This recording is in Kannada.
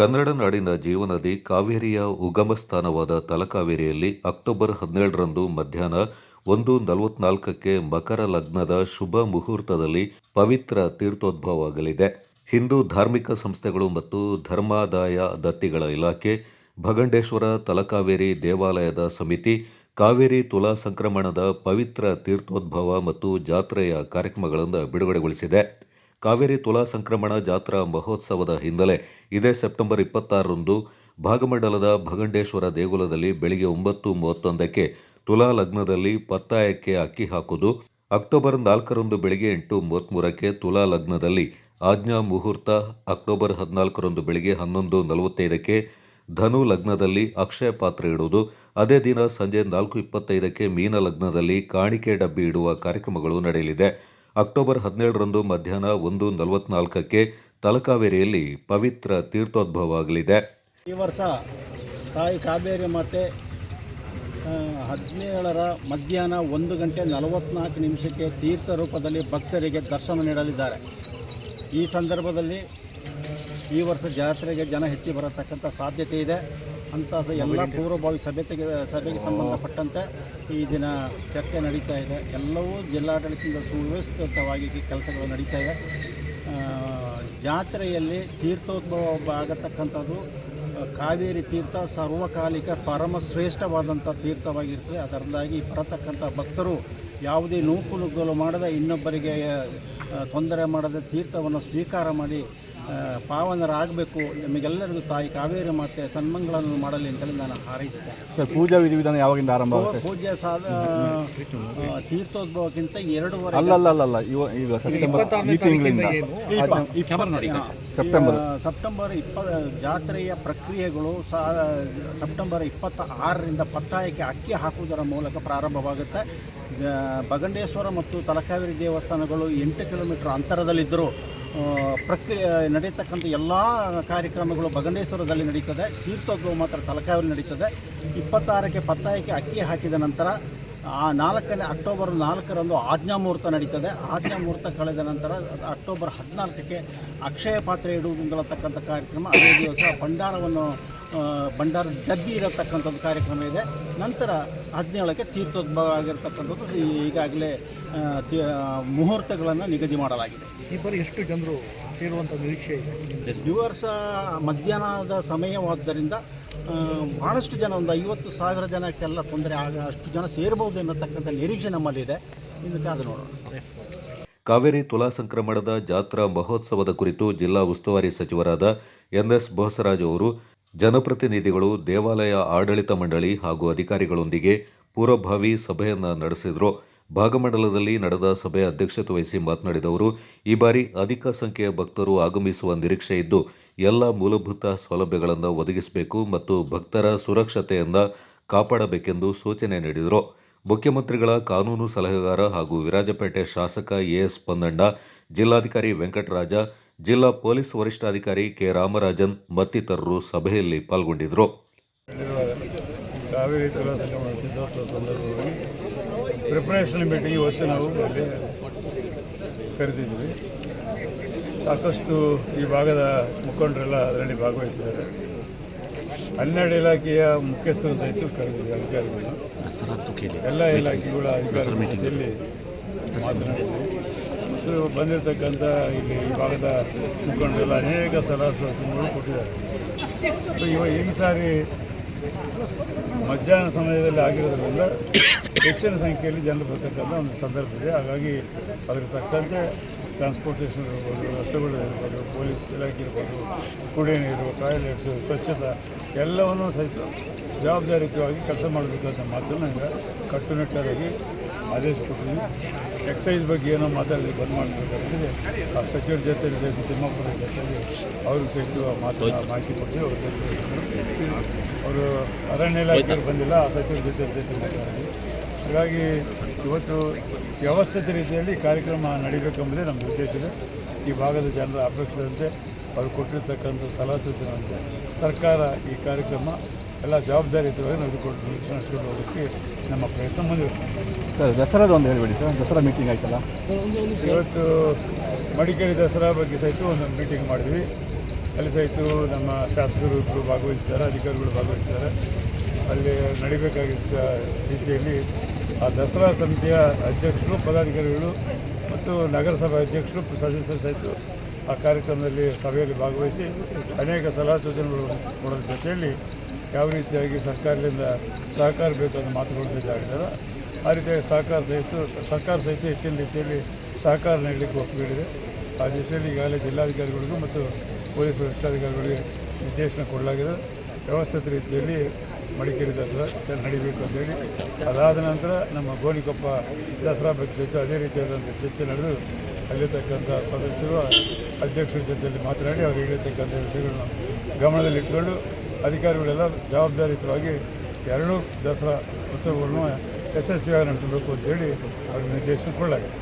ಕನ್ನಡ ನಾಡಿನ ಜೀವನದಿ ಕಾವೇರಿಯ ಉಗಮ ಸ್ಥಾನವಾದ ತಲಕಾವೇರಿಯಲ್ಲಿ ಅಕ್ಟೋಬರ್ ಹದಿನೇಳರಂದು ಮಧ್ಯಾಹ್ನ ಒಂದು ನಲವತ್ನಾಲ್ಕಕ್ಕೆ ಮಕರ ಲಗ್ನದ ಶುಭ ಮುಹೂರ್ತದಲ್ಲಿ ಪವಿತ್ರ ತೀರ್ಥೋದ್ಭವವಾಗಲಿದೆ. ಹಿಂದೂ ಧಾರ್ಮಿಕ ಸಂಸ್ಥೆಗಳು ಮತ್ತು ಧರ್ಮಾದಾಯ ದತ್ತಿಗಳ ಇಲಾಖೆ, ಭಗಂಡೇಶ್ವರ ತಲಕಾವೇರಿ ದೇವಾಲಯದ ಸಮಿತಿ, ಕಾವೇರಿ ತುಲಾ ಸಂಕ್ರಮಣದ ಪವಿತ್ರ ತೀರ್ಥೋದ್ಭವ ಮತ್ತು ಜಾತ್ರೆಯ ಕಾರ್ಯಕ್ರಮಗಳನ್ನು ಬಿಡುಗಡೆಗೊಳಿಸಿದೆ. ಕಾವೇರಿ ತುಲಾ ಸಂಕ್ರಮಣ ಜಾತ್ರಾ ಮಹೋತ್ಸವದ ಹಿನ್ನೆಲೆ ಇದೇ ಸೆಪ್ಟೆಂಬರ್ ಇಪ್ಪತ್ತಾರರಂದು ಭಾಗಮಂಡಲದ ಭಗಂಡೇಶ್ವರ ದೇಗುಲದಲ್ಲಿ ಬೆಳಿಗ್ಗೆ ಒಂಬತ್ತು ಮೂವತ್ತೊಂದಕ್ಕೆ ತುಲಾ ಲಗ್ನದಲ್ಲಿ ಪತ್ತಾಯಕ್ಕೆ ಅಕ್ಕಿ ಹಾಕುವುದು. ಅಕ್ಟೋಬರ್ ನಾಲ್ಕರಂದು ಬೆಳಿಗ್ಗೆ ಎಂಟು ಮೂವತ್ತ್ಮೂರಕ್ಕೆ ತುಲಾ ಲಗ್ನದಲ್ಲಿ ಆಜ್ಞಾ ಮುಹೂರ್ತ. ಅಕ್ಟೋಬರ್ ಹದಿನಾಲ್ಕರಂದು ಬೆಳಿಗ್ಗೆ ಹನ್ನೊಂದು ನಲವತ್ತೈದಕ್ಕೆ ಧನು ಲಗ್ನದಲ್ಲಿ ಅಕ್ಷಯ ಪಾತ್ರೆ ಇಡುವುದು. ಅದೇ ದಿನ ಸಂಜೆ ನಾಲ್ಕು ಇಪ್ಪತ್ತೈದಕ್ಕೆ ಮೀನ ಲಗ್ನದಲ್ಲಿ ಕಾಣಿಕೆ ಡಬ್ಬಿ ಇಡುವ ಕಾರ್ಯಕ್ರಮಗಳು ನಡೆಯಲಿದೆ. ಅಕ್ಟೋಬರ್ ಹದಿನೇಳರಂದು ಮಧ್ಯಾಹ್ನ ಒಂದು ನಲವತ್ನಾಲ್ಕಕ್ಕೆ ತಲಕಾವೇರಿಯಲ್ಲಿ ಪವಿತ್ರ ತೀರ್ಥೋದ್ಭವ ಆಗಲಿದೆ ಈ ವರ್ಷ ತಾಯಿ ಕಾವೇರಿ ಮಾತೆ ಹದಿನೇಳರ ಮಧ್ಯಾಹ್ನ ಒಂದು ಗಂಟೆ ನಲವತ್ನಾಲ್ಕು ನಿಮಿಷಕ್ಕೆ ತೀರ್ಥ ರೂಪದಲ್ಲಿ ಭಕ್ತರಿಗೆ ದರ್ಶನ ನೀಡಲಿದ್ದಾರೆ. ಈ ಸಂದರ್ಭದಲ್ಲಿ ಈ ವರ್ಷ ಜಾತ್ರೆಗೆ ಜನ ಹೆಚ್ಚಿ ಬರತಕ್ಕಂಥ ಸಾಧ್ಯತೆ ಇದೆ. ಅಂತ ಎಲ್ಲ ಪೂರ್ವಭಾವಿ ಸಭೆಗೆ ಸಭೆಗೆ ಸಂಬಂಧಪಟ್ಟಂತೆ ಈ ದಿನ ಚರ್ಚೆ ನಡೀತಾ ಇದೆ. ಎಲ್ಲವೂ ಜಿಲ್ಲಾಡಳಿತದಿಂದ ಸುವ್ಯವಸ್ಥಿತವಾಗಿ ಕೆಲಸಗಳು ನಡೀತಾ ಇದೆ. ಜಾತ್ರೆಯಲ್ಲಿ ತೀರ್ಥೋದ್ಭವ ಆಗತಕ್ಕಂಥದ್ದು ಕಾವೇರಿ ತೀರ್ಥ ಸರ್ವಕಾಲಿಕ ಪರಮ ಶ್ರೇಷ್ಠವಾದಂಥ ತೀರ್ಥವಾಗಿರ್ತದೆ. ಅದರಿಂದಾಗಿ ಬರತಕ್ಕಂಥ ಭಕ್ತರು ಯಾವುದೇ ನೂಕು ನುಗ್ಗಲು ಮಾಡದೆ ಇನ್ನೊಬ್ಬರಿಗೆ ತೊಂದರೆ ಮಾಡದೆ ತೀರ್ಥವನ್ನು ಸ್ವೀಕಾರ ಮಾಡಿ ಪಾವನರಾಗಬೇಕು. ನಮಗೆಲ್ಲರಿಗೂ ತಾಯಿ ಕಾವೇರಿ ಮಾತೆ ಸನ್ಮಂಗಳನ್ನು ಮಾಡಲಿ ಅಂತೇಳಿ ನಾನು ಹಾರೈಸ್ತೇನೆ. ಸರ್ ಪೂಜಾ ವಿಧಿವಿಧಾನ ಯಾವಾಗಿಂದ ಆರಂಭ ಆಗುತ್ತೆ? ಪೂಜೆ ಸಾಧ ತೀರ್ಥೋದ್ಭವಕ್ಕಿಂತ ಎರಡೂವರೆ ಅಲ್ಲ ಅಲ್ಲ ಅಲ್ಲ ಅಲ್ಲ ಇವ ಈಗ ಸೆಪ್ಟೆಂಬರ್ ಈ ತಿಂಗಳಿಂದ. ಸೆಪ್ಟೆಂಬರ್. ಸೆಪ್ಟೆಂಬರ್ ಇಪ್ಪ ಜಾತ್ರೆಯ ಪ್ರಕ್ರಿಯೆಗಳು ಸಾ ಸೆಪ್ಟೆಂಬರ್ ಇಪ್ಪತ್ತ ಆರರಿಂದ ಪತ್ತಾಯಕ್ಕೆ ಅಕ್ಕಿ ಹಾಕುವುದರ ಮೂಲಕ ಪ್ರಾರಂಭವಾಗುತ್ತೆ. ಬಗಂಡೇಶ್ವರ ಮತ್ತು ತಲಕಾವೇರಿ ದೇವಸ್ಥಾನಗಳು ಎಂಟು ಕಿಲೋಮೀಟರ್ ಅಂತರದಲ್ಲಿದ್ದರೂ ಪ್ರಕ್ರಿಯೆ ನಡೀತಕ್ಕಂಥ ಎಲ್ಲ ಕಾರ್ಯಕ್ರಮಗಳು ಬಗಂಡೇಶ್ವರದಲ್ಲಿ ನಡೀತದೆ. ತೀರ್ಥೋದ್ಭವ ಮಾತ್ರ ತಲಕಾವಲ್ಲಿ ನಡೀತದೆ. ಇಪ್ಪತ್ತಾರಕ್ಕೆ ಪತ್ತಾಯಕ್ಕೆ ಅಕ್ಕಿ ಹಾಕಿದ ನಂತರ ಆ ನಾಲ್ಕನೇ ಅಕ್ಟೋಬರ್ ನಾಲ್ಕರಂದು ಆಜ್ಞಾ ಮುಹೂರ್ತ ನಡೀತದೆ. ಆಜ್ಞಾ ಮುಹೂರ್ತ ಕಳೆದ ನಂತರ ಅಕ್ಟೋಬರ್ ಹದಿನಾಲ್ಕಕ್ಕೆ ಅಕ್ಷಯ ಪಾತ್ರೆ ಇಡುವುದಕ್ಕಂಥ ಕಾರ್ಯಕ್ರಮ. ಅದೇ ದಿವಸ ಭಂಡಾರವನ್ನು ಭಂಡಾರ ಡಬ್ಬಿ ಇರತಕ್ಕಂಥದ್ದು ಕಾರ್ಯಕ್ರಮ ಇದೆ. ನಂತರ ಹದಿನೇಳಕ್ಕೆ ತೀರ್ಥೋದ್ಭವ ಆಗಿರತಕ್ಕಂಥದ್ದು. ಈಗಾಗಲೇ ಮುಹೂರ್ತಗಳನ್ನು ನಿಗದಿ ಮಾಡಲಾಗಿದೆ. ಈ ಬಾರಿ ಎಷ್ಟು ಜನರು ಸೇರುವಂಥ ನಿರೀಕ್ಷೆ ಇದೆ? ಈ ವರ್ಷ ಮಧ್ಯಾಹ್ನದ ಸಮಯವಾದ್ದರಿಂದ ಭಾಳಷ್ಟು ಜನ ಒಂದು ಐವತ್ತು ಸಾವಿರ ಜನಕ್ಕೆಲ್ಲ ತೊಂದರೆ ಆಗ ಅಷ್ಟು ಜನ ಸೇರಬಹುದು ಎನ್ನತಕ್ಕಂಥ ನಿರೀಕ್ಷೆ ನಮ್ಮಲ್ಲಿದೆ ಇನ್ನು ಕಾದು ನೋಡೋಣ. ಕಾವೇರಿ ತುಲಾ ಸಂಕ್ರಮಣದ ಜಾತ್ರಾ ಮಹೋತ್ಸವದ ಕುರಿತು ಜಿಲ್ಲಾ ಉಸ್ತುವಾರಿ ಸಚಿವರಾದ ಎನ್ ಎಸ್ ಬೋಸರಾಜ್ ಅವರು ಜನಪ್ರತಿನಿಧಿಗಳು ದೇವಾಲಯ ಆಡಳಿತ ಮಂಡಳಿ ಹಾಗೂ ಅಧಿಕಾರಿಗಳೊಂದಿಗೆ ಪೂರ್ವಭಾವಿ ಸಭೆಯನ್ನು ನಡೆಸಿದರು. ಭಾಗಮಂಡಲದಲ್ಲಿ ನಡೆದ ಸಭೆ ಅಧ್ಯಕ್ಷತೆ ವಹಿಸಿ ಮಾತನಾಡಿದ ಅವರು, ಈ ಬಾರಿ ಅಧಿಕ ಸಂಖ್ಯೆಯ ಭಕ್ತರು ಆಗಮಿಸುವ ನಿರೀಕ್ಷೆ ಇದ್ದು, ಎಲ್ಲ ಮೂಲಭೂತ ಸೌಲಭ್ಯಗಳನ್ನು ಒದಗಿಸಬೇಕು ಮತ್ತು ಭಕ್ತರ ಸುರಕ್ಷತೆಯನ್ನು ಕಾಪಾಡಬೇಕೆಂದು ಸೂಚನೆ ನೀಡಿದರು. ಮುಖ್ಯಮಂತ್ರಿಗಳ ಕಾನೂನು ಸಲಹೆಗಾರ ಹಾಗೂ ವಿರಾಜಪೇಟೆ ಶಾಸಕ ಎಎಸ್ ಪೊನ್ನಣ್ಣ, ಜಿಲ್ಲಾಧಿಕಾರಿ ವೆಂಕಟರಾಜ, ಜಿಲ್ಲಾ ಪೊಲೀಸ್ ವರಿಷ್ಠಾಧಿಕಾರಿ ಕೆ ರಾಮರಾಜನ್ ಮತ್ತಿತರರು ಸಭೆಯಲ್ಲಿ ಪಾಲ್ಗೊಂಡಿದ್ದರು. ಪ್ರಿಪ್ರೇಷನ್ ಮೀಟಿಂಗ್ ಇವತ್ತು ನಾವು ಅಲ್ಲಿ ಕರೆದಿದ್ವಿ. ಸಾಕಷ್ಟು ಈ ಭಾಗದ ಮುಖಂಡರೆಲ್ಲ ಅದರಲ್ಲಿ ಭಾಗವಹಿಸಿದ್ದಾರೆ. ಹನ್ನೆರಡು ಇಲಾಖೆಯ ಮುಖ್ಯಸ್ಥರು ಸಹಿತ ಕರೆದಿದ್ವಿ ಅಧಿಕಾರಿಗಳು. ಎಲ್ಲ ಇಲಾಖೆಗಳ ಅಧಿಕಾರಿಗಳ ಜೊತೆಯಲ್ಲಿ ಮಾತನಾಡಿದ್ವಿ ಇದು ಬಂದಿರತಕ್ಕಂಥ ಇಲ್ಲಿ ಈ ಭಾಗದ ಮುಖಂಡರೆಲ್ಲ ಅನೇಕ ಸಲಹಾ ಸೂಚನೆಗಳು ಕೊಟ್ಟಿದ್ದಾರೆ. ಇವಾಗ ಇವ ಈ ಸಾರಿ ಮಧ್ಯಾಹ್ನ ಸಮಯದಲ್ಲಿ ಆಗಿರೋದ್ರಿಂದ ಹೆಚ್ಚಿನ ಸಂಖ್ಯೆಯಲ್ಲಿ ಜನರು ಬರ್ತಕ್ಕಂಥ ಒಂದು ಸಂದರ್ಭ ಇದೆ. ಹಾಗಾಗಿ ಅದಕ್ಕೆ ತಕ್ಕಂತೆ ಟ್ರಾನ್ಸ್ಪೋರ್ಟೇಷನ್ ಇರ್ಬೋದು, ರಸ್ತೆಗಳು ಇರ್ಬೋದು, ಪೊಲೀಸ್ ಇಲಾಖೆ ಇರ್ಬೋದು, ಕುಡಿಯ ನೀರು ಟಾಯ್ಲೆಟ್ಸು ಸ್ವಚ್ಛತೆ ಎಲ್ಲವನ್ನೂ ಸಹಿತ ಜವಾಬ್ದಾರಿಯುತವಾಗಿ ಕೆಲಸ ಮಾಡಬೇಕಂತ ಮಾತನ್ನು ಈಗ ಕಟ್ಟುನಿಟ್ಟಾಗಿ ಆದೇಶ ಕೊಟ್ಟಿದ್ವಿ ಎಕ್ಸೈಸ್ ಬಗ್ಗೆ ಏನೋ ಮಾತಾಡಲಿ ಬಂದ್ ಮಾಡಬೇಕಾದ್ರೆ ಆ ಸಚಿವರ ಜೊತೆ ಜೊತೆ ತಿಮ್ಮಪ್ಪನ ಜೊತೆಗೆ ಅವ್ರಿಗೆ ಆ ಮಾತು ಮಾಹಿತಿ ಕೊಟ್ಟು ಅವ್ರ ಜೊತೆ ಅವರು ಅರಣ್ಯ ಇಲಾಖೆ ಬಂದಿಲ್ಲ ಆ ಸಚಿವರ ಜೊತೆ ಜೊತೆ ಮಾತಾಡಿದ್ವಿ ಹಾಗಾಗಿ ಇವತ್ತು ವ್ಯವಸ್ಥಿತ ರೀತಿಯಲ್ಲಿ ಕಾರ್ಯಕ್ರಮ ನಡೀಬೇಕೆಂಬುದೇ ನಮ್ಮ ಉದ್ದೇಶ ಇದೆ. ಈ ಭಾಗದ ಜನರ ಅಪೇಕ್ಷಿಸಿದಂತೆ ಅವರು ಕೊಟ್ಟಿರ್ತಕ್ಕಂಥ ಸಲಹಾ ಸೂಚನೆಯಂತೆ ಸರ್ಕಾರ ಈ ಕಾರ್ಯಕ್ರಮ ಎಲ್ಲ ಜವಾಬ್ದಾರಿಯುತವಾಗಿ ನಡೆದುಕೊಂಡು ನಡೆಸ್ಕೊಂಡು ಹೋಗೋಕ್ಕೆ ನಮ್ಮ ಪ್ರಯತ್ನ ಮುಂದಿರುತ್ತೆ ಸರ್ ದಸರಾದ ಒಂದು ಹೇಳಿಬಿಡಿ ಸರ್ ದಸರಾ ಮೀಟಿಂಗ್ ಆಯ್ತಲ್ಲ? ಇವತ್ತು ಮಡಿಕೇರಿ ದಸರಾ ಬಗ್ಗೆ ಸಹಿತ ಒಂದು ಮೀಟಿಂಗ್ ಮಾಡಿದ್ವಿ. ಅಲ್ಲಿ ಸಹಿತ ನಮ್ಮ ಶಾಸಕರು ಇಬ್ಬರು ಭಾಗವಹಿಸಿದ್ದಾರೆ ಅಧಿಕಾರಿಗಳು ಭಾಗವಹಿಸಿದ್ದಾರೆ. ಅಲ್ಲಿ ನಡಿಬೇಕಾಗಿದ್ದ ರೀತಿಯಲ್ಲಿ ಆ ದಸರಾ ಸಮಿತಿಯ ಅಧ್ಯಕ್ಷರು ಪದಾಧಿಕಾರಿಗಳು ಮತ್ತು ನಗರಸಭಾ ಅಧ್ಯಕ್ಷರು ಸದಸ್ಯರು ಸಹಿತ ಆ ಕಾರ್ಯಕ್ರಮದಲ್ಲಿ ಸಭೆಯಲ್ಲಿ ಭಾಗವಹಿಸಿ ಅನೇಕ ಸಲಹಾ ಸೂಚನೆಗಳು ಕೊಡೋದ್ರ ಜೊತೆಯಲ್ಲಿ ಯಾವ ರೀತಿಯಾಗಿ ಸರ್ಕಾರದಿಂದ ಸಹಕಾರ ಬೇಕು ಅಂತ ಮಾತುಗಳು ಇದ್ದಾಗಿದ್ದಾರೆ ಆ ರೀತಿಯಾಗಿ ಸಹಕಾರ ಸಹಿತ, ಸರ್ಕಾರ ಸಹಿತ ಹೆಚ್ಚಿನ ರೀತಿಯಲ್ಲಿ ಸಹಕಾರ ನೀಡಲಿಕ್ಕೆ ಒಪ್ಪಿಕೊಂಡಿದೆ. ಆ ದಿಶೆಯಲ್ಲಿ ಈಗಾಗಲೇ ಜಿಲ್ಲಾಧಿಕಾರಿಗಳಿಗೂ ಮತ್ತು ಪೊಲೀಸ್ ವರಿಷ್ಠಾಧಿಕಾರಿಗಳಿಗೆ ನಿರ್ದೇಶನ ಕೊಡಲಾಗಿದೆ. ವ್ಯವಸ್ಥಿತ ರೀತಿಯಲ್ಲಿ ಮಡಿಕೇರಿ ದಸರಾ ಚೆನ್ನಾಗಿ ನಡಿಬೇಕು ಅಂತೇಳಿ ಅದಾದ ನಂತರ ನಮ್ಮ ಗೋಣಿಕೊಪ್ಪ ದಸರಾ ಬಗ್ಗೆ ಸಹಿತ ಅದೇ ರೀತಿಯಾದಂಥ ಚರ್ಚೆ ನಡೆದು ಅಲ್ಲಿರ್ತಕ್ಕಂಥ ಸದಸ್ಯರು, ಅಧ್ಯಕ್ಷರ ಜೊತೆಯಲ್ಲಿ ಮಾತನಾಡಿ ಅವರು ಹೇಳಿರ್ತಕ್ಕಂಥ ವಿಷಯಗಳನ್ನು ಗಮನದಲ್ಲಿಟ್ಟುಕೊಂಡು ಅಧಿಕಾರಿಗಳೆಲ್ಲ ಜವಾಬ್ದಾರಿಯುತವಾಗಿ ಎರಡೂ ದಸರಾ ಉತ್ಸವಗಳನ್ನು ಯಶಸ್ವಿಯಾಗಿ ನಡೆಸಬೇಕು ಅಂತೇಳಿ ಅವ್ರಿಗೆ ನಿರ್ದೇಶನ ಕೊಡಲಾಗಿದೆ.